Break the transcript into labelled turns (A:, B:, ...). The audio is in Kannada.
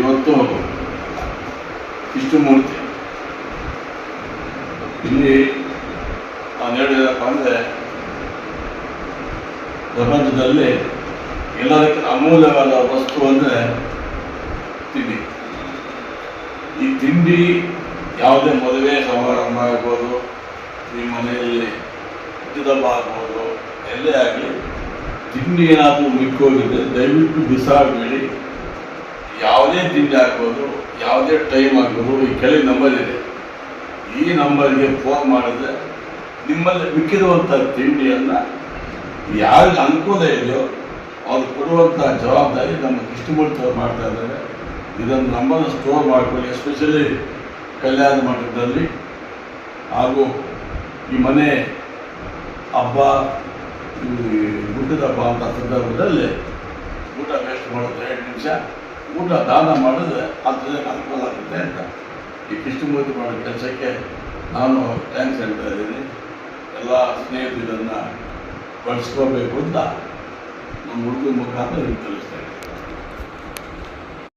A: ಇವತ್ತು ವಿಷ್ಣುಮೂರ್ತಿ ಇಲ್ಲಿ ನಾನು ಹೇಳಿದಪ್ಪ ಅಂದರೆ ಪ್ರಪಂಚದಲ್ಲಿ ಎಲ್ಲದಕ್ಕಿಂತ ಅಮೂಲ್ಯವಾದ ವಸ್ತು ಅಂದರೆ ತಿಂಡಿ. ಈ ತಿಂಡಿ ಯಾವುದೇ ಮದುವೆ ಸಮಾರಂಭ ಆಗ್ಬೋದು, ನಿಮ್ಮ ಮನೆಯಲ್ಲಿ ಹುಟ್ಟಿದಬ್ಬ ಆಗ್ಬೋದು, ಎಲ್ಲೇ ಆಗಲಿ, ತಿಂಡಿ ಏನಾದರೂ ಮಿಕ್ಕೋಗಿದ್ರೆ ದಯವಿಟ್ಟು ಬಿಸಾಡಬೇಡಿ. ಯಾವುದೇ ತಿಂಡಿ ಆಗ್ಬೋದು, ಯಾವುದೇ ಟೈಮ್ ಆಗ್ಬೋದು, ಈ ಕೆಳಗೆ ಇದೆ ಈ ನಂಬರ್ಗೆ ಫೋನ್ ಮಾಡಿದ್ರೆ ನಿಮ್ಮಲ್ಲಿ ಮಿಕ್ಕಿರುವಂಥ ತಿಂಡಿಯನ್ನು ಯಾರಿಗೆ ಅನುಕೂಲ ಇದೆಯೋ ಅವ್ರು ಕೊಡುವಂಥ ಜವಾಬ್ದಾರಿ ನಮ್ಮ ಕೃಷ್ಣಮೂರ್ತಿ ಮಾಡ್ತಾ ಇದ್ದಾರೆ. ಇದನ್ನು ನಮ್ಮನ್ನು ಸ್ಟೋರ್ ಮಾಡಿಕೊಳ್ಳಿ ಎಸ್ಪೆಷಲಿ ಕಲ್ಯಾಣ ಮಠದಲ್ಲಿ ಹಾಗೂ ಈ ಮನೆ ಹಬ್ಬ ಗುಡ್ಡದ ಹಬ್ಬ ಅಂತ ಸಂದರ್ಭದಲ್ಲಿ ಊಟ ವೇಸ್ಟ್ ಮಾಡೋದು ಎರಡು ನಿಮಿಷ. ಊಟ ದಾನ ಮಾಡಿದ್ರೆ ಅದರಿಂದ ಅನುಕೂಲ ಆಗುತ್ತೆ ಅಂತ. ಈ ಕೃಷ್ಣಮೂರ್ತಿ ಮಾಡೋ ಕೆಲಸಕ್ಕೆ ನಾನು ಥ್ಯಾಂಕ್ಸ್ ಹೇಳ್ತಾ ಇದ್ದೀನಿ ಎಲ್ಲ ಸ್ನೇಹಿತರನ್ನು ಬಳಸ್ಕೋಬೇಕು ಅಂತ ನಮ್ಮ ಹುಡುಗನ ಮುಖಾಂತರ ನಿಮ್ಗೆ ತಿಳಿಸ್ತಾ ಇದ್ದೀನಿ